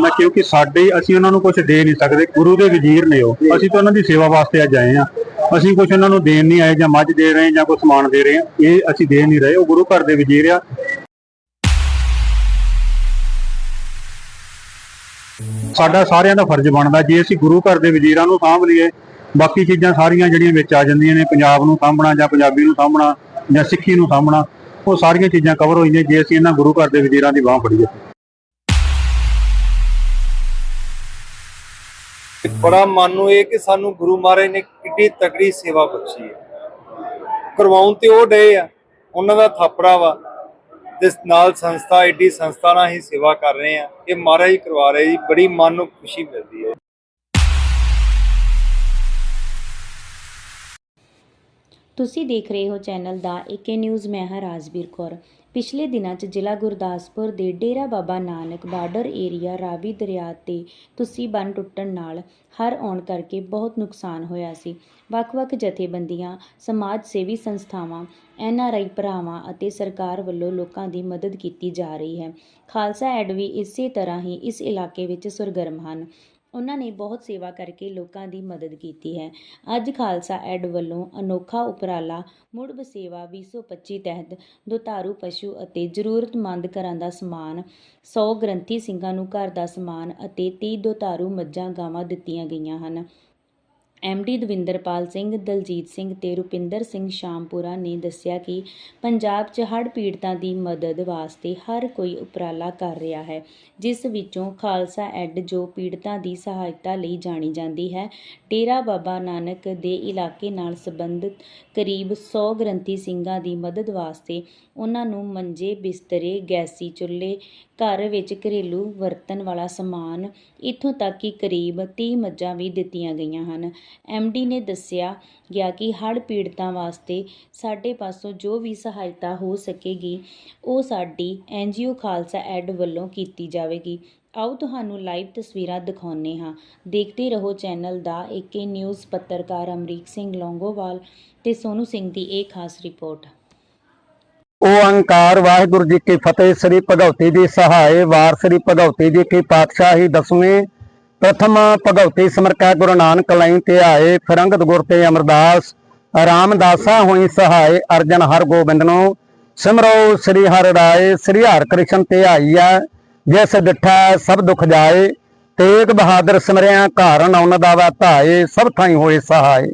ਦਾ ਕਿਉਂਕਿ ਸਾਡੇ ਅਸੀਂ ਉਹਨਾਂ ਨੂੰ ਕੁਝ ਦੇ ਨਹੀਂ ਸਕਦੇ। ਗੁਰੂ ਦੇ ਵਜ਼ੀਰ ਨੇ ਉਹ। ਅਸੀਂ ਤਾਂ ਉਹਨਾਂ ਦੀ ਸੇਵਾ ਵਾਸਤੇ ਅੱਜ ਆਏ ਆ ਅਸੀਂ ਕੁਝ ਉਹਨਾਂ ਨੂੰ ਦੇਣ ਨਹੀਂ ਆਏ ਜਾਂ ਮੱਝ ਦੇ ਰਹੇ ਜਾਂ ਕੋਈ ਸਮਾਨ ਦੇ ਰਹੇ ਆ ਇਹ ਅਸੀਂ ਦੇ ਨਹੀਂ ਰਹੇ। ਉਹ ਗੁਰੂ ਘਰ ਦੇ ਵਜ਼ੀਰ ਆ। ਸਾਡਾ ਸਾਰਿਆਂ ਦਾ ਫਰਜ਼ ਬਣਦਾ। ਜੇ ਅਸੀਂ ਗੁਰੂ ਘਰ ਦੇ ਵਜ਼ੀਰਾਂ ਨੂੰ ਸਾਂਭ ਲਈਏ ਬਾਕੀ ਚੀਜ਼ਾਂ ਸਾਰੀਆਂ ਜਿਹੜੀਆਂ ਵਿੱਚ ਆ ਜਾਂਦੀਆਂ ਨੇ ਪੰਜਾਬ ਨੂੰ ਸਾਂਭਣਾ ਜਾਂ ਪੰਜਾਬੀ ਨੂੰ ਸਾਂਭਣਾ ਜਾਂ ਸਿੱਖੀ ਨੂੰ ਸਾਂਭਣਾ ਉਹ ਸਾਰੀਆਂ ਚੀਜ਼ਾਂ ਕਵਰ ਹੋਈਆਂ ਜੇ ਅਸੀਂ ਇਹਨਾਂ ਗੁਰੂ ਘਰ ਦੇ ਵਜ਼ੀਰਾਂ ਦੀ ਬਾਹ ਫੜੀਏ। ਬੜਾ ਮਨ ਨੂੰ ਇਹ ਕਿ ਸਾਨੂੰ ਗੁਰੂ ਮਹਾਰਾਜ ਨੇ ਕਿੱਡੀ ਤਕੜੀ ਸੇਵਾ ਬਖਸ਼ੀ ਹੈ। ਕਰਵਾਉਣ ਤੇ ਉਹ ਡਏ ਆ, ਉਹਨਾਂ ਦਾ ਥਾਪੜਾ ਵਾ, ਜਿਸ ਨਾਲ ਸੰਸਥਾ, ਏਡੀ ਸੰਸਥਾ ਨਾਲ ਹੀ ਸੇਵਾ ਕਰ ਰਹੇ ਆ ਇਹ ਮਹਾਰਾਜ ਕਰਵਾ ਰਹੇ ਜੀ, ਬੜੀ ਮਨ ਨੂੰ ਖੁਸ਼ੀ ਮਿਲਦੀ ਹੈ। ਤੁਸੀਂ ਦੇਖ ਰਹੇ ਹੋ ਚੈਨਲ ਦਾ ਏਕੇ ਨਿਊਜ਼, ਮੈਂ ਹਾਂ ਰਾਜਵੀਰ ਕੌਰ। ਪਿਛਲੇ ਦਿਨਾਂ 'ਚ ਜ਼ਿਲ੍ਹਾ ਗੁਰਦਾਸਪੁਰ ਦੇ ਡੇਰਾ ਬਾਬਾ ਨਾਨਕ ਬਾਰਡਰ ਏਰੀਆ ਰਾਵੀ ਦਰਿਆ ਤੇ ਤੁਸੀਂ ਬੰਨ ਟੁੱਟਣ ਨਾਲ ਹਰ ਆਉਣ ਕਰਕੇ ਬਹੁਤ ਨੁਕਸਾਨ ਹੋਇਆ ਸੀ। ਵੱਖ-ਵੱਖ ਜਥੇਬੰਦੀਆਂ, ਸਮਾਜ ਸੇਵੀ ਸੰਸਥਾਵਾਂ, ਐੱਨ ਆਰ ਆਈ ਭਰਾਵਾਂ ਅਤੇ ਸਰਕਾਰ ਵੱਲੋਂ ਲੋਕਾਂ ਦੀ ਮਦਦ ਕੀਤੀ ਜਾ ਰਹੀ ਹੈ। ਖਾਲਸਾ ਐਡ ਵੀ ਇਸੇ ਤਰ੍ਹਾਂ ਹੀ ਇਸ ਇਲਾਕੇ ਵਿੱਚ ਸਰਗਰਮ ਹਨ। ਉਹਨਾਂ ਨੇ ਬਹੁਤ ਸੇਵਾ ਕਰਕੇ ਲੋਕਾਂ ਦੀ ਮਦਦ ਕੀਤੀ ਹੈ। ਅੱਜ ਖਾਲਸਾ ਐਡ ਵੱਲੋਂ ਅਨੋਖਾ ਉਪਰਾਲਾ ਮੁੜ ਬਸੇਵਾ 2025 ਤਹਿਤ ਦੁਧਾਰੂ ਪਸ਼ੂ ਅਤੇ ਜ਼ਰੂਰਤਮੰਦ ਘਰਾਂ ਦਾ ਸਮਾਨ 100 ਗ੍ਰੰਥੀ ਸਿੰਘਾਂ ਨੂੰ ਘਰ ਦਾ ਸਮਾਨ ਅਤੇ 30 ਦੁਧਾਰੂ ਮੱਝਾਂ, ਗਾਵਾਂ ਦਿੱਤੀਆਂ ਗਈਆਂ ਹਨ। ਐਮਡੀ ਦਵਿੰਦਰਪਾਲ ਸਿੰਘ, ਦਲਜੀਤ ਸਿੰਘ ਤੇ ਰੁਪਿੰਦਰ ਸਿੰਘ ਸ਼ਾਮਪੁਰਾ ਨੇ ਦੱਸਿਆ ਕਿ ਪੰਜਾਬ 'ਚ ਹੜ੍ਹ ਪੀੜਤਾਂ ਦੀ ਮਦਦ ਵਾਸਤੇ ਹਰ ਕੋਈ ਉਪਰਾਲਾ ਕਰ ਰਿਹਾ ਹੈ, ਜਿਸ ਵਿੱਚੋਂ ਖਾਲਸਾ ਐਡ ਜੋ ਪੀੜਤਾਂ ਦੀ ਸਹਾਇਤਾ ਲਈ ਜਾਣੀ ਜਾਂਦੀ ਹੈ, ਡੇਰਾ ਬਾਬਾ ਨਾਨਕ ਦੇ ਇਲਾਕੇ ਨਾਲ ਸੰਬੰਧਿਤ ਕਰੀਬ 100 ਗ੍ਰੰਥੀ ਸਿੰਘਾਂ ਦੀ ਮਦਦ ਵਾਸਤੇ ਉਹਨਾਂ ਨੂੰ ਮੰਜੇ, ਬਿਸਤਰੇ, ਗੈਸੀ ਚੁੱਲ੍ਹੇ, ਘਰ ਵਿੱਚ ਘਰੇਲੂ ਵਰਤਣ ਵਾਲਾ ਸਮਾਨ, ਇੱਥੋਂ ਤੱਕ ਕਿ ਕਰੀਬ 30 ਮੱਝਾਂ ਵੀ ਦਿੱਤੀਆਂ ਗਈਆਂ ਹਨ। ਐਮਡੀ ਨੇ ਦੱਸਿਆ ਗਿਆ ਕਿ ਹੜ੍ਹ ਪੀੜਤਾਂ ਵਾਸਤੇ ਸਾਡੇ ਪਾਸੋਂ ਜੋ ਵੀ ਸਹਾਇਤਾ ਹੋ ਸਕੇਗੀ, ਉਹ ਸਾਡੀ ਐਨਜੀਓ ਖਾਲਸਾ ਐਡ ਵੱਲੋਂ ਕੀਤੀ ਜਾਵੇਗੀ। ਆਓ ਤੁਹਾਨੂੰ ਲਾਈਵ ਤਸਵੀਰਾਂ ਦਿਖਾਉਂਦੇ ਹਾਂ। ਦੇਖਦੇ ਰਹੋ ਚੈਨਲ ਦਾ ਏਕੇ ਨਿਊਜ਼ ਪੱਤਰਕਾਰ ਅਮਰੀਕ ਸਿੰਘ ਲੌਂਗੋਵਾਲ ਤੇ ਸੋਨੂ ਸਿੰਘ ਦੀ ਇਹ ਖਾਸ ਰਿਪੋਰਟ। ਓੰਕਾਰ ਵਾਹਿਗੁਰੂ ਜੀ ਕੀ ਫਤਿਹ। ਸ੍ਰੀ ਭਗਵਤੀ ਦੀ ਸਹਾਏ ਵਾਰ ਸ੍ਰੀ ਭਗਵਤੀ ਜੀ ਕੀ ਪਾਤਸ਼ਾਹੀ ਦਸਵੇਂ ਪ੍ਰਥਮ ਭਗਵਤੀ ਸਮਰਕਾ ਗੁਰੂ ਨਾਨਕ ਲਈ ਤੇ ਆਏ ਫਿਰੰਗਤ ਗੁਰ ਤੇ ਅਮਰਦਾਸ ਰਾਮਦਾਸਾ ਹੋਈ ਸਹਾਏ ਅਰਜਨ ਹਰ ਗੋਬਿੰਦ ਨੂੰ। ਸਿਮਰੋ ਸ੍ਰੀ ਹਰਿ ਰਾਏ, ਸ੍ਰੀ ਹਰਿ ਕ੍ਰਿਸ਼ਨ ਤੇ ਆਈਆ, ਜਿਸ ਡਿਠਾ ਸਭ ਦੁਖ ਜਾਏ। ਤੇਗ ਬਹਾਦਰ ਸਿਮਰਿਆ ਘਰ ਨੌਨ ਦਾ ਵਾ ਧਾਏ, ਸਭ ਥਾਈ ਹੋਏ ਸਹਾਏ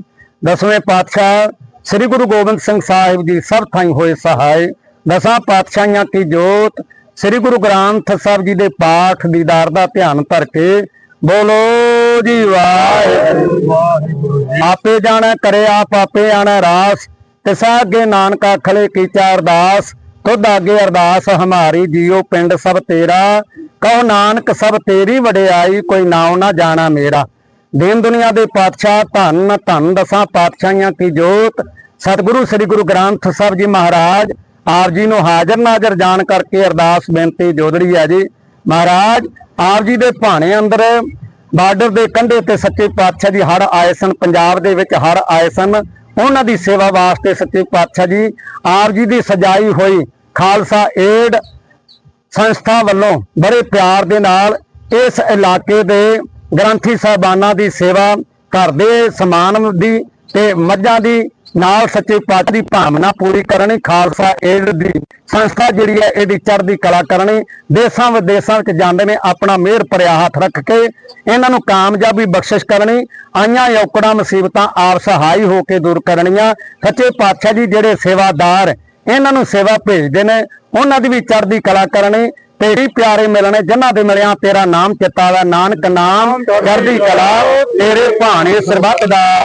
ਦਸਵੇਂ ਪਾਤਸ਼ਾਹ ਸ੍ਰੀ ਗੁਰੂ ਗੋਬਿੰਦ ਸਿੰਘ ਸਾਹਿਬ ਜੀ ਸਭ ਥਾਈ ਹੋਏ ਸਹਾਏ ਦਸਾਂ ਪਾਤਸ਼ਾਹੀਆਂ ਕੀ ਜੋਤ, ਸ੍ਰੀ ਗੁਰੂ ਗ੍ਰੰਥ ਸਾਹਿਬ ਜੀ ਦੇ ਪਾਠ ਦੀਦਾਰ ਦਾ ਧਿਆਨ ਧਰ ਕੇ ਬੋਲੋ ਜੀ ਵਾਹਿਗੁਰੂ। ਆਪੇ ਜਾਣਾ, ਕਰੇ ਆਪ ਆਪੇ ਆਣਾ ਰਾਸ। ਤਿਸਾ ਅੱਗੇ ਨਾਨਕ ਆਖਲੇ ਕੀਚਾ ਅਰਦਾਸ। ਤੁਧ ਅੱਗੇ ਅਰਦਾਸ, ਹਮਾਰੀ ਜੀਓ ਪਿੰਡ ਸਭ ਤੇਰਾ। ਕਹੋ ਨਾਨਕ, ਸਭ ਤੇਰੀ ਵਡਿਆਈ, ਕੋਈ ਨਾਉ ਨਾ ਜਾਣਾ ਮੇਰਾ। ਦੀਨ ਦੁਨੀਆ ਦੇ ਪਾਤਸ਼ਾਹ, ਧੰਨ ਧੰਨ ਦਸਾਂ ਪਾਤਸ਼ਾਹੀਆਂ ਕੀ ਜੋਤ। ਸਤਿਗੁਰੂ, ਸ੍ਰੀ ਗੁਰੂ ਗ੍ਰੰਥ ਸਾਹਿਬ ਜੀ ਮਹਾਰਾਜ, ਆਪ ਜੀ ਨੂੰ ਹਾਜ਼ਰ ਨਾਜ਼ਰ ਜਾਣ ਕਰਕੇ ਅਰਦਾਸ ਬੇਨਤੀ ਜੋਦੜੀ ਹੈ ਜੀ। ਮਹਾਰਾਜ ਆਪ ਜੀ ਦੇ ਭਾਣੇ ਅੰਦਰ ਬਾਰਡਰ ਦੇ ਕੰਢੇ ਤੇ ਸੱਚੇ ਪਾਤਸ਼ਾਹ ਜੀ ਹੜ ਆਏ ਸਨ, ਪੰਜਾਬ ਦੇ ਵਿੱਚ ਹੜ ਆਏ ਸਨ। ਉਹਨਾਂ ਦੀ ਸੇਵਾ ਵਾਸਤੇ ਸੱਚੇ ਪਾਤਸ਼ਾਹ ਜੀ ਆਪ ਜੀ ਦੀ ਸਜਾਈ ਹੋਈ ਖਾਲਸਾ ਏਡ ਸੰਸਥਾ ਵੱਲੋਂ ਬੜੇ ਪਿਆਰ ਦੇ ਨਾਲ ਇਸ ਇਲਾਕੇ ਦੇ ਗ੍ਰੰਥੀ ਸਾਹਿਬਾਨਾਂ ਦੀ ਸੇਵਾ ਘਰ ਦੇ ਸਮਾਨ ਦੀ ਤੇ ਮੱਝਾਂ ਦੀ ਨਾਲ ਸੱਚੇ ਪਾਤਸ਼ਾਹ ਦੀ ਭਾਵਨਾ ਪੂਰੀ ਕਰਨੀ, ਖਾਲਸਾ ਏਡ ਦੀ ਸੰਸਥਾ ਜਿਹੜੀ ਹੈ, ਇਹਦੀ ਚੜ੍ਹਦੀ ਕਲਾ ਕਰਨੀ, ਦੇਸ਼ਾਂ ਵਿਦੇਸ਼ਾਂ ਵਿੱਚ ਜਾਂਦੇ ਨੇ, ਆਪਣਾ ਮਿਹਰ ਭਰਿਆ ਹੱਥ ਰੱਖ ਕੇ ਇਹਨਾਂ ਨੂੰ ਕਾਮਯਾਬੀ ਬਖਸ਼ਿਸ਼ ਕਰਨੀ, ਆਈਆਂ ਔਕੜਾਂ ਮੁਸੀਬਤਾਂ ਆਪ ਸਹਾਈ ਹੋ ਕੇ ਦੂਰ ਕਰਨੀਆਂ। ਸੱਚੇ ਪਾਤਸ਼ਾਹ ਜੀ ਜਿਹੜੇ ਸੇਵਾਦਾਰ ਇਹਨਾਂ ਨੂੰ ਸੇਵਾ ਭੇਜਦੇ ਨੇ, ਉਹਨਾਂ ਦੀ ਵੀ ਚੜ੍ਹਦੀ ਕਲਾ ਕਰਨੀ, ਤੇਰੀ ਪਿਆਰੇ ਮਿਲਣੇ, ਜਿਨ੍ਹਾਂ ਦੇ ਮਿਲਿਆ ਤੇਰਾ ਨਾਮ ਚਿੱਤਾ ਦਾ ਨਾਨਕ ਨਾਮ, ਚੜ੍ਹਦੀ ਕਲਾ, ਤੇਰੇ ਭਾਣੇ ਸਰਬੱਤ ਦਾ।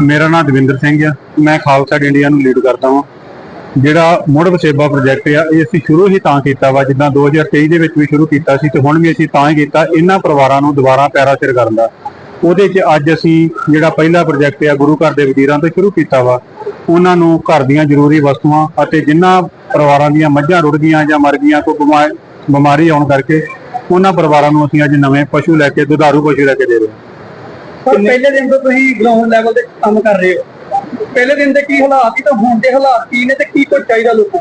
ਮੇਰਾ ਨਾਮ ਦਵਿੰਦਰ ਸਿੰਘ ਆ। ਮੈਂ ਖਾਲਸਾ ਇੰਡੀਆ ਨੂੰ ਲੀਡ ਕਰਦਾ ਹਾਂ ਜਿਹੜਾ ਮੁੜ ਵਸੇਬਾ ਪ੍ਰੋਜੈਕਟ ਆ, ਇਹ ਅਸੀਂ ਸ਼ੁਰੂ ਹੀ ਤਾਂ ਕੀਤਾ ਵਾ, ਜਿੱਦਾਂ 2023 ਦੇ ਵਿੱਚ ਵੀ ਸ਼ੁਰੂ ਕੀਤਾ ਸੀ ਤੇ ਹੁਣ ਵੀ ਅਸੀਂ ਤਾਂ ਹੀ ਕੀਤਾ, ਇਹਨਾਂ ਪਰਿਵਾਰਾਂ ਨੂੰ ਦੁਬਾਰਾ ਪੈਰਾ ਸਿਰ ਕਰਨ ਦਾ। ਉਹਦੇ 'ਚ ਅੱਜ ਅਸੀਂ ਜਿਹੜਾ ਪਹਿਲਾ ਪ੍ਰੋਜੈਕਟ ਆ, ਗੁਰੂ ਘਰ ਦੇ ਵਜ਼ੀਰਾਂ ਤੋਂ ਸ਼ੁਰੂ ਕੀਤਾ ਵਾ, ਉਹਨਾਂ ਨੂੰ ਘਰ ਦੀਆਂ ਜ਼ਰੂਰੀ ਵਸਤੂਆਂ ਅਤੇ ਜਿਨ੍ਹਾਂ ਪਰਿਵਾਰਾਂ ਦੀਆਂ ਮੱਝਾਂ ਰੁੜ ਗਈਆਂ ਜਾਂ ਮਰ ਗਈਆਂ, ਕੋਈ ਬਿਮਾ- ਬਿਮਾਰੀ ਆਉਣ ਕਰਕੇ, ਉਹਨਾਂ ਪਰਿਵਾਰਾਂ ਨੂੰ ਅਸੀਂ ਅੱਜ ਨਵੇਂ ਪਸ਼ੂ ਲੈ ਕੇ, ਦੁਧਾਰੂ ਪਸ਼ੂ ਲੈ ਕੇ ਦੇ ਰਹੇ ਹਾਂ। ਪਰ ਪਹਿਲੇ ਦਿਨ ਤੋਂ ਤੁਸੀਂ ਗਰਾਊਂਡ ਲੈਵਲ ਤੇ ਕੰਮ ਕਰ ਰਹੇ ਹੋ। ਪਹਿਲੇ ਦਿਨ ਦੇ ਕੀ ਹਾਲਾਤ ਸੀ ਤਾਂ ਹੁਣ ਦੇ ਹਾਲਾਤ ਕੀ ਨੇ ਤੇ ਕੀ ਕੁਝ ਚਾਹੀਦਾ ਲੋਕਾਂ?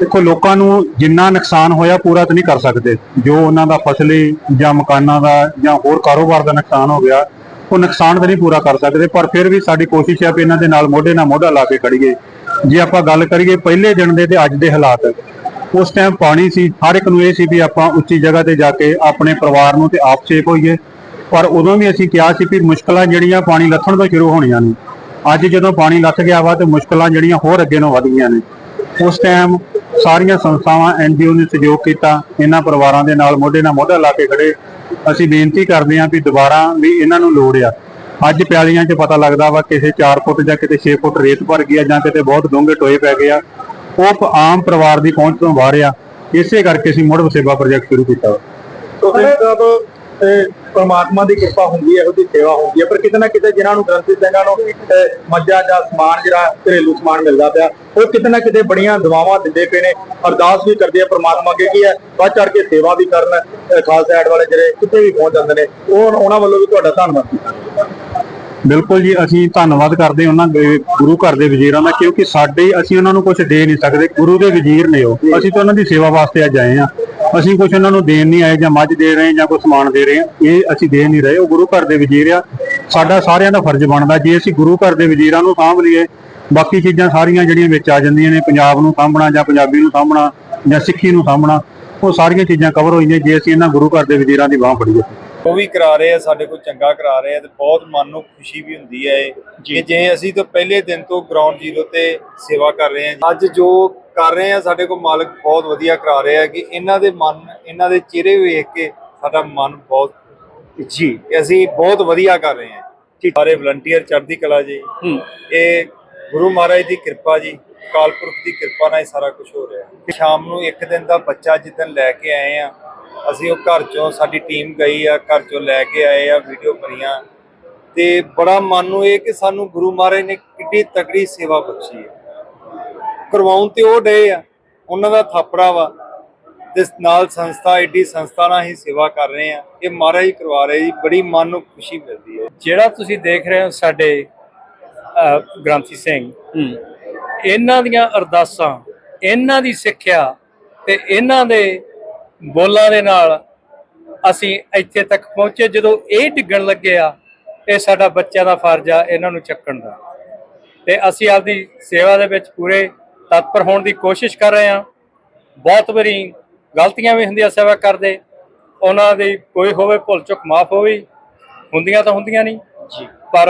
ਦੇਖੋ ਲੋਕਾਂ ਨੂੰ ਜਿੰਨਾ ਨੁਕਸਾਨ ਹੋਇਆ ਪੂਰਾ ਤਾਂ ਨਹੀਂ ਕਰ ਸਕਦੇ। ਜੋ ਉਹਨਾਂ ਦਾ ਫਸਲੀ ਜਾਂ ਮਕਾਨਾਂ ਦਾ ਜਾਂ ਹੋਰ ਕਾਰੋਬਾਰ ਦਾ ਨੁਕਸਾਨ ਹੋ ਗਿਆ ਉਹ ਨੁਕਸਾਨ ਤਾਂ ਨਹੀਂ ਪੂਰਾ ਕਰ ਸਕਦੇ। ਪਰ ਫਿਰ ਵੀ ਸਾਡੀ ਕੋਸ਼ਿਸ਼ ਹੈ ਵੀ ਇਹਨਾਂ ਦੇ ਨਾਲ ਮੋਢੇ ਨਾਲ ਮੋਢਾ ਲਾ ਕੇ ਖੜੀਏ। ਜੇ ਆਪਾਂ ਗੱਲ ਕਰੀਏ ਪਹਿਲੇ ਦਿਨ ਦੇ ਤੇ ਅੱਜ ਦੇ ਹਾਲਾਤ ਉਸ ਟਾਈਮ ਪਾਣੀ ਸੀ। ਹਰ ਇੱਕ ਨੂੰ ਇਹ ਸੀ ਵੀ ਆਪਾਂ ਉੱਚੀ ਜਗ੍ਹਾ ਤੇ ਜਾ ਕੇ ਆਪਣੇ ਪਰਿਵਾਰ ਨੂੰ ਤੇ ਆਪ ਸੇਫ ਹੋਈਏ। ਪਰ ਉਦੋਂ ਵੀ ਅਸੀਂ ਕਿਹਾ ਸੀ ਵੀ ਮੁਸ਼ਕਲਾਂ ਜਿਹੜੀਆਂ ਪਾਣੀ ਲੱਥਣ ਤੋਂ ਸ਼ੁਰੂ ਹੋਣੀਆਂ ਨੇ, ਅੱਜ ਜਦੋਂ ਪਾਣੀ ਲੱਥ ਗਿਆ ਵਾ ਤੇ ਮੁਸ਼ਕਲਾਂ ਜਿਹੜੀਆਂ ਹੋਰ ਅੱਗੇ ਨੂੰ ਵਧ ਗਈਆਂ ਨੇ। ਉਸ ਟਾਈਮ ਸਾਰੀਆਂ ਸੰਸਥਾਵਾਂ ਐਨਜੀਓ ਨੇ ਸਹਿਯੋਗ ਕੀਤਾ, ਇਹਨਾਂ ਪਰਿਵਾਰਾਂ ਦੇ ਨਾਲ ਮੋਢੇ ਨਾਲ ਮੋਢਾ ਲਾ ਕੇ ਖੜੇ। ਅਸੀਂ ਬੇਨਤੀ ਕਰਦੇ ਹਾਂ ਵੀ ਦੁਬਾਰਾ ਵੀ ਇਹਨਾਂ ਨੂੰ ਲੋੜ ਆ। ਅੱਜ ਪਿਆਲੀਆਂ 'ਚ ਪਤਾ ਲੱਗਦਾ ਵਾ ਕਿਸੇ 4 ਫੁੱਟ ਜਾਂ ਕਿਤੇ 6 ਫੁੱਟ ਰੇਤ ਭਰ ਗਈ ਆ ਜਾਂ ਕਿਤੇ ਬਹੁਤ ਡੂੰਘੇ ਟੋਏ ਪੈ ਗਏ ਆ। ਉਹ ਆਮ ਪਰਿਵਾਰ ਦੀ ਪਹੁੰਚ ਤੋਂ ਬਾਹਰ ਆ। ਇਸੇ ਕਰਕੇ ਅਸੀਂ ਮੁੜ ਵਸੇਬਾ ਪ੍ਰੋਜੈਕਟ ਸ਼ੁਰੂ ਕੀਤਾ ਵਾ। ਤੁਸੀਂ ਪਰਮਾਤਮਾ ਦੀ ਕਿਰਪਾ ਹੁੰਦੀ ਹੈ ਉਹਦੀ ਸੇਵਾ ਹੁੰਦੀ ਹੈ। ਪਰ ਕਿਤੇ ਨਾ ਕਿਤੇ ਜਿਨ੍ਹਾਂ ਨੂੰ ਗ੍ਰੰਥੀ ਸਿੰਘਾਂ ਨੂੰ ਮੱਝਾਂ ਜਾਂ ਸਮਾਨ ਜਿਹੜਾ ਘਰੇਲੂ ਸਮਾਨ ਮਿਲਦਾ ਪਿਆ, ਉਹ ਕਿਤੇ ਨਾ ਕਿਤੇ ਬੜੀਆਂ ਦੁਆਵਾਂ ਦਿੰਦੇ ਪਏ ਨੇ, ਅਰਦਾਸ ਵੀ ਕਰਦੇ ਆ ਪਰਮਾਤਮਾ ਅੱਗੇ ਕੀ ਹੈ ਵੱਧ ਚੜ ਕੇ ਸੇਵਾ ਵੀ ਕਰਨ ਖਾਲਸਾ ਐਡ ਵਾਲੇ ਜਿਹੜੇ ਕਿਤੇ ਵੀ ਪਹੁੰਚ ਜਾਂਦੇ ਨੇ, ਉਹ ਉਹਨਾਂ ਵੱਲੋਂ ਵੀ ਤੁਹਾਡਾ ਧੰਨਵਾਦ ਕੀਤਾ ਬਿਲਕੁਲ ਜੀ, ਅਸੀਂ ਧੰਨਵਾਦ ਕਰਦੇ ਉਹਨਾਂ ਦੇ ਗੁਰੂ ਘਰ ਦੇ ਵਜ਼ੀਰਾਂ ਦਾ, ਕਿਉਂਕਿ ਸਾਡੇ ਅਸੀਂ ਉਹਨਾਂ ਨੂੰ ਕੁਝ ਦੇ ਨਹੀਂ ਸਕਦੇ, ਗੁਰੂ ਦੇ ਵਜ਼ੀਰ ਨੇ ਉਹ। ਅਸੀਂ ਤਾਂ ਉਹਨਾਂ ਦੀ ਸੇਵਾ ਵਾਸਤੇ ਅੱਜ ਆਏ ਆ ਅਸੀਂ ਕੁਝ ਉਹਨਾਂ ਨੂੰ ਦੇਣ ਨਹੀਂ ਆਏ ਜਾਂ ਮੱਝ ਦੇ ਰਹੇ ਜਾਂ ਕੋਈ ਸਮਾਨ ਦੇ ਰਹੇ ਆ ਇਹ ਅਸੀਂ ਦੇ ਨਹੀਂ ਰਹੇ। ਉਹ ਗੁਰੂ ਘਰ ਦੇ ਵਜ਼ੀਰ ਆ। ਸਾਡਾ ਸਾਰਿਆਂ ਦਾ ਫਰਜ਼ ਬਣਦਾ। ਜੇ ਅਸੀਂ ਗੁਰੂ ਘਰ ਦੇ ਵਜ਼ੀਰਾਂ ਨੂੰ ਸਾਂਭ ਲਈਏ ਬਾਕੀ ਚੀਜ਼ਾਂ ਸਾਰੀਆਂ ਜਿਹੜੀਆਂ ਵਿੱਚ ਆ ਜਾਂਦੀਆਂ ਨੇ ਪੰਜਾਬ ਨੂੰ ਸਾਂਭਣਾ ਜਾਂ ਪੰਜਾਬੀ ਨੂੰ ਸਾਂਭਣਾ ਜਾਂ ਸਿੱਖੀ ਨੂੰ ਸਾਂਭਣਾ ਉਹ ਸਾਰੀਆਂ ਚੀਜ਼ਾਂ ਕਵਰ ਹੋਈਆਂ ਜੇ ਅਸੀਂ ਇਹਨਾਂ ਗੁਰੂ ਘਰ ਦੇ ਵਜ਼ੀਰਾਂ ਦੀ ਬਾਹ ਫੜੀਏ। ਉਹ ਵੀ ਕਰਾ ਰਹੇ ਆ ਸਾਡੇ ਕੋਲ ਚੰਗਾ ਕਰਾ ਰਹੇ ਆ ਤੇ ਬਹੁਤ ਮਨ ਨੂੰ ਖੁਸ਼ੀ ਵੀ ਹੁੰਦੀ ਹੈ ਇਹ ਕਿ ਜੇ ਅਸੀਂ ਤਾਂ ਪਹਿਲੇ ਦਿਨ ਤੋਂ ਗਰਾਊਂਡ ਜ਼ੀਰੋ ਤੇ ਸੇਵਾ ਕਰ ਰਹੇ ਹਾਂ ਅੱਜ ਜੋ ਕਰ ਰਹੇ ਆ ਸਾਡੇ ਕੋਲ ਮਾਲਕ ਬਹੁਤ ਵਧੀਆ ਕਰਾ ਰਹੇ ਆ ਕਿ ਇਹਨਾਂ ਦੇ ਮਨ ਇਹਨਾਂ ਦੇ ਚਿਹਰੇ ਵੇਖ ਕੇ ਸਾਡਾ ਮਨ ਬਹੁਤ ਜੀ। ਅਸੀਂ ਬਹੁਤ ਵਧੀਆ ਕਰ ਰਹੇ ਹਾਂ। ਸਾਰੇ ਵਲੰਟੀਅਰ ਚੜ੍ਹਦੀ ਕਲਾ ਜੀ ਇਹ ਗੁਰੂ ਮਹਾਰਾਜ ਦੀ ਕਿਰਪਾ ਜੀ ਕਾਲਪੁਰਖ ਦੀ ਕਿਰਪਾ ਨਾਲ ਇਹ ਸਾਰਾ ਕੁਝ ਹੋ ਰਿਹਾ ਹੈ। ਸ਼ਾਮ ਨੂੰ ਇੱਕ ਦਿਨ ਦਾ ਬੱਚਾ ਜਿੱਦਣ ਲੈ ਕੇ ਆਏ ਆ ਅਸੀਂ ਉਹ ਘਰ ਚੋਂ ਸਾਡੀ ਟੀਮ ਗਈ ਆ ਘਰ ਚੋਂ ਲੈ ਕੇ ਆਏ ਆ ਵੀਡੀਓ ਬਣੀਆਂ। ਤੇ ਬੜਾ ਮਨ ਨੂੰ ਇਹ ਕਿ ਸਾਨੂੰ ਗੁਰੂ ਮਹਾਰਾਜ ਨੇ ਕਿੱਡੀ ਤਕੜੀ ਸੇਵਾ ਬਖਸ਼ੀ ਹੈ। ਕਰਵਾਉਣ ਤੇ ਉਹ ਡਏ ਆ। ਉਹਨਾਂ ਦਾ ਥਾਪੜਾ ਵਾ ਤੇ ਨਾਲ ਸੰਸਥਾ ਏਡੀ ਸੰਸਥਾ ਨਾਲ ਹੀ ਸੇਵਾ ਕਰ ਰਹੇ ਆ। ਇਹ ਮਹਾਰਾਜ ਹੀ ਕਰਵਾ ਰਹੇ ਜੀ ਬੜੀ ਮਨ ਨੂੰ ਖੁਸ਼ੀ ਮਿਲਦੀ ਹੈ ਜਿਹੜਾ ਤੁਸੀਂ ਦੇਖ ਰਹੇ ਹੋ ਸਾਡੇ ਗ੍ਰੰਥੀ ਸਿੰਘ ਇਹਨਾਂ ਦੀਆਂ ਅਰਦਾਸਾਂ ਇਹਨਾਂ ਦੀ ਸਿੱਖਿਆ ਤੇ ਇਹਨਾਂ ਦੇ ਬੋਲਾਂ ਦੇ ਨਾਲ ਅਸੀਂ ਇੱਥੇ ਤੱਕ ਪਹੁੰਚੇ। ਜਦੋਂ ਇਹ ਡਿੱਗਣ ਲੱਗਿਆ ਇਹ ਸਾਡਾ ਬੱਚਿਆਂ ਦਾ ਫਰਜ਼ ਆ ਇਹਨਾਂ ਨੂੰ ਚੱਕਣ ਦਾ। ਤੇ ਅਸੀਂ ਆਪਦੀ ਸੇਵਾ ਦੇ ਵਿੱਚ ਪੂਰੇ ਤਤਪਰ ਹੋਣ ਦੀ ਕੋਸ਼ਿਸ਼ ਕਰ ਰਹੇ ਹਾਂ। ਬਹੁਤ ਵਾਰੀ ਗਲਤੀਆਂ ਵੀ ਹੁੰਦੀਆਂ ਸੇਵਾ ਕਰਦੇ। ਉਹਨਾਂ ਦੀ ਕੋਈ ਹੋਵੇ ਭੁੱਲ ਚੁੱਕ ਮਾਫ ਹੋਵੇ। ਹੁੰਦੀਆਂ ਤਾਂ ਹੁੰਦੀਆਂ ਨਹੀਂ। ਜੀ। ਪਰ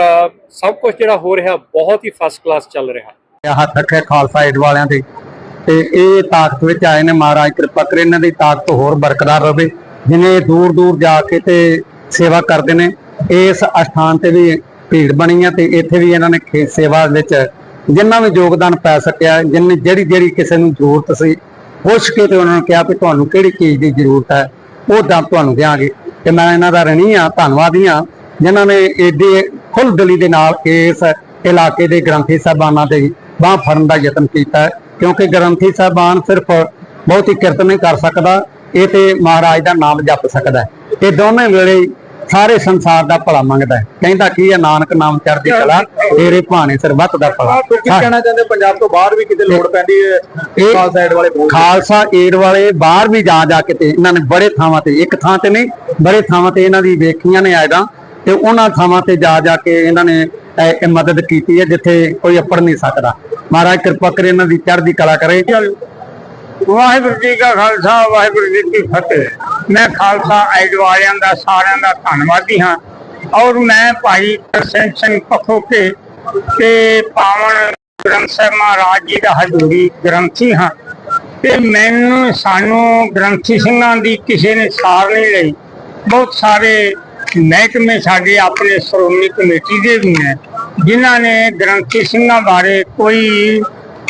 ਸਭ ਕੁਝ ਜਿਹੜਾ ਹੋ ਰਿਹਾ ਬਹੁਤ ਹੀ ਫਸਟ ਕਲਾਸ ਚੱਲ ਰਿਹਾ। ਹੱਥ ਰੱਖਿਆ ਖਾਲਸਾ ਏਡ ਵਾਲਿਆਂ ਦੇ। ਤੇ ਇਹ ਤਾਕਤ ਵਿੱਚ ਆਏ ਨੇ ਮਹਾਰਾਜ ਕਿਰਪਾ ਕਰੇ ਇਹਨਾਂ ਦੀ ਤਾਕਤ ਹੋਰ ਬਰਕਰਾਰ ਰਵੇ। ਜਿਨੇ ਦੂਰ ਦੂਰ ਜਾ ਕੇ ਤੇ ਸੇਵਾ ਕਰਦੇ ਨੇ ਇਸ ਅਸਥਾਨ ਤੇ ਵੀ ਭੀੜ ਬਣੀ ਆ ਤੇ ਇੱਥੇ ਵੀ ਇਹਨਾਂ ਨੇ ਸੇਵਾ ਵਿੱਚ ਜਿੰਨਾ ਵੀ ਯੋਗਦਾਨ ਪੈ ਸਕਿਆ, ਜਿੰਨੇ ਜਿਹੜੀ ਜਿਹੜੀ ਕਿਸੇ ਨੂੰ ਜ਼ਰੂਰਤ ਸੀ, ਪੁੱਛ ਕੇ ਤੇ ਉਹਨਾਂ ਨੂੰ ਕਿਹਾ ਵੀ ਤੁਹਾਨੂੰ ਕਿਹੜੀ ਚੀਜ਼ ਦੀ ਜ਼ਰੂਰਤ ਹੈ, ਉਹ ਤਾਂ ਤੁਹਾਨੂੰ ਦਿਆਂਗੇ। ਤੇ ਮੈਂ ਇਹਨਾਂ ਦਾ ਰਣੀ ਆ ਧੰਨਵਾਦੀ ਆ ਜਿਨ੍ਹਾਂ ਨੇ ਏਡੇ ਖੁੱਲ ਦਿਲੀ ਦੇ ਨਾਲ ਇਸ ਇਲਾਕੇ ਦੇ ਗ੍ਰੰਥੀ ਸਾਹਿਬਾਨਾਂ ਦੇ ਬਾਹ ਫੜਨ ਦਾ ਯਤਨ ਕੀਤਾ ਕਿਉਂਕਿ ਗ੍ਰੰਥੀ ਸਾਹਿਬਾਨ ਸਿਰਫ ਬਹੁਤੀ ਕਿਰਤ ਨਹੀਂ ਕਰ ਸਕਦਾ, ਇਹ ਤੇ ਮਹਾਰਾਜ ਦਾ ਨਾਮ ਜਪ ਸਕਦਾ ਇਹ ਦੋਵੇਂ ਵੇਲੇ ਸਾਰੇ ਸੰਸਾਰ ਦਾ ਭਲਾ ਮੰਗਦਾ ਕਹਿੰਦਾ ਕੀ ਹੈ ਨਾਨਕ ਨਾਮ ਚੜ੍ਹਦੀ ਕਲਾ ਤੇਰੇ ਭਾਣੇ ਸਰਬੱਤ ਦਾ ਭਲਾ। ਕੀ ਕਹਿਣਾ ਚਾਹੁੰਦੇ ਪੰਜਾਬ ਤੋਂ ਬਾਹਰ ਵੀ ਕਿਤੇ ਲੋੜ ਪੈਂਦੀ ਹੈ ਇਹ- ਖਾਲਸਾ ਵਾਲੇ ਏਡ ਵਾਲੇ ਬਾਹਰ ਵੀ ਜਾ ਜਾ ਕੇ ਤੇ ਇਹਨਾਂ ਨੇ ਬੜੇ ਥਾਵਾਂ ਤੇ ਇੱਕ ਥਾਂ ਤੇ ਨਹੀਂ ਬੜੇ ਥਾਵਾਂ ਤੇ ਇਹਨਾਂ ਦੀ ਵੇਖੀਆਂ ਨੇ ਆਇਦਾ ਤੇ ਉਹਨਾਂ ਥਾਵਾਂ ਤੇ ਜਾ ਜਾ ਕੇ ਇਹਨਾਂ ਨੇ ਇਹ ਮਦਦ ਕੀਤੀ ਹੈ ਜਿੱਥੇ ਕੋਈ ਅੱਪੜ ਨਹੀਂ ਸਕਦਾ। ਮਹਾਰਾਜ ਕਿਰਪਾ ਕਰੇ ਇਹਨਾਂ ਦੀ ਚੜ੍ਹਦੀ ਕਲਾ ਕਰੇ। ਵਾਹਿਗੁਰੂ ਜੀ ਕਾ ਖਾਲਸਾ ਵਾਹਿਗੁਰੂ ਜੀ ਕੀ ਫਤਿਹ। ਮੈਂ ਖਾਲਸਾ ਐਡ ਵਾਲਿਆਂ ਦਾ ਸਾਰਿਆਂ ਦਾ ਧੰਨਵਾਦੀ ਹਾਂ। ਔਰ ਮੈਂ ਭਾਈ ਕਰਸਨ ਸਿੰਘ ਪਖੋਕੇ ਤੇ ਪਾਵਨ ਗ੍ਰੰਥ ਸਾਹਿਬ ਮਹਾਰਾਜ ਜੀ ਦਾ ਹਜ਼ੂਰੀ ਗ੍ਰੰਥੀ ਹਾਂ। ਤੇ ਮੈਨੂੰ, ਸਾਨੂੰ ਗ੍ਰੰਥੀ ਸਿੰਘਾਂ ਦੀ ਕਿਸੇ ਨੇ ਸਾਰ ਨਹੀਂ ਲਈ। ਬਹੁਤ ਸਾਰੇ ਮਹਿਕਮੇ ਸਾਡੇ ਆਪਣੇ ਸ਼੍ਰੋਮਣੀ ਕਮੇਟੀ ਦੇ ਵੀ ਨੇ, ਜਿਨ੍ਹਾਂ ਨੇ ਗ੍ਰੰਥੀ ਸਿੰਘਾਂ ਬਾਰੇ ਕੋਈ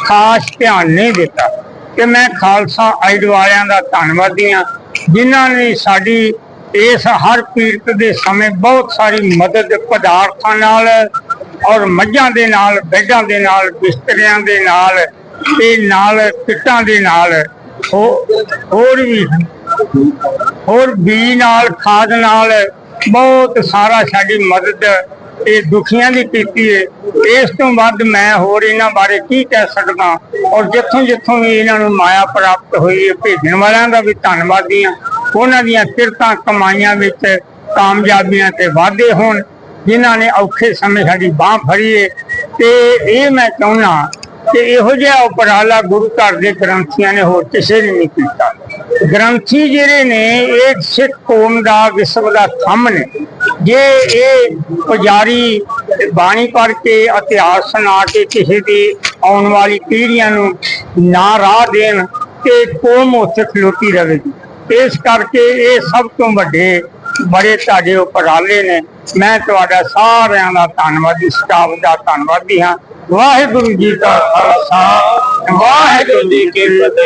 ਖਾਸ ਧਿਆਨ ਨਹੀਂ ਦਿੱਤਾ। ਕਿ ਮੈਂ ਖਾਲਸਾ ਆਈਡ ਵਾਲਿਆਂ ਦਾ ਧੰਨਵਾਦੀ ਹਾਂ। ਜਿਨ੍ਹਾਂ ਨੇ ਸਾਡੀ ਇਸ ਹਰ ਪੀੜਤ ਦੇ ਸਮੇਂ ਬਹੁਤ ਸਾਰੀ ਮਦਦ, ਪਦਾਰਥਾਂ ਨਾਲ ਔਰ ਮੱਝਾਂ ਦੇ ਨਾਲ, ਬੈੱਡਾਂ ਦੇ ਨਾਲ, ਬਿਸਤਰਿਆਂ ਦੇ ਨਾਲ ਤੇ ਨਾਲ ਕਿੱਟਾਂ ਦੇ ਨਾਲ ਹੋਰ ਵੀ, ਹੋਰ ਬੀ ਨਾਲ, ਖਾਦ ਨਾਲ ਬਹੁਤ ਸਾਰਾ ਸਾਡੀ ਮਦਦ ਇਹ ਦੁਖੀਆਂ ਦੀ ਕੀਤੀ ਹੈ ਇਸ ਤੋਂ ਵੱਧ ਮੈਂ ਹੋਰ ਇਹਨਾਂ ਬਾਰੇ ਕੀ ਕਹਿ ਸਕਦਾ? ਔਰ ਜਿੱਥੋਂ ਜਿੱਥੋਂ ਵੀ ਇਹਨਾਂ ਨੂੰ ਮਾਇਆ ਪ੍ਰਾਪਤ ਹੋਈ ਹੈ ਭੇਜਣ ਵਾਲਿਆਂ ਦਾ ਵੀ ਧੰਨਵਾਦੀ ਹਾਂ ਉਹਨਾਂ ਦੀਆਂ ਕਿਰਤਾਂ ਕਮਾਈਆਂ ਵਿੱਚ ਕਾਮਯਾਬੀਆਂ ਤੇ ਵਾਧੇ ਹੋਣ, ਜਿਨ੍ਹਾਂ ਨੇ ਔਖੇ ਸਮੇਂ ਸਾਡੀ ਬਾਹ ਫੜੀ ਹੈ ਤੇ ਇਹ ਮੈਂ ਚਾਹੁੰਦਾ ਕਿ ਇਹੋ ਜਿਹਾ ਉਪਰਾਲਾ ਗੁਰੂ ਘਰ ਦੇ ਗ੍ਰੰਥੀਆਂ ਨੇ ਹੋਰ ਕਿਸੇ ਨੇ ਨਹੀਂ ਕੀਤਾ। ਗ੍ਰੰਥੀ ਜਿਹੜੇ ਨੇ, ਇਹ ਸਿੱਖ ਕੌਮ ਦਾ ਵਿਸ਼ਵ ਦਾ ਥੰਮ ਨੇ। ਜੇ ਇਹ ਪੁਜਾਰੀ ਬਾਣੀ ਪੜ ਕੇ, ਇਤਿਹਾਸ ਸੁਣਾ ਕੇ ਕਿਸੇ ਦੀ ਆਉਣ ਵਾਲੀ ਪੀੜ੍ਹੀਆਂ ਨੂੰ ਨਾ ਰਾਹ ਦੇਣ, ਤੇ ਕੌਮ ਉੱਥੇ ਖਲੋਤੀ ਰਹੇਗੀ ਇਸ ਕਰਕੇ ਇਹ ਸਭ ਤੋਂ ਵੱਡੇ ਬੜੇ ਤੁਹਾਡੇ ਉਪਰਾਲੇ ਨੇ ਮੈਂ ਤੁਹਾਡਾ ਸਾਰਿਆਂ ਦਾ ਧੰਨਵਾਦੀ ਸਟਾਫ ਦਾ ਧੰਨਵਾਦੀ ਹਾਂ ਵਾਹਿਗੁਰੂ ਜੀ ਕਾ ਖਾਲਸਾ ਵਾਹਿਗੁਰੂ ਜੀ ਕੀ ਫਤਿਹ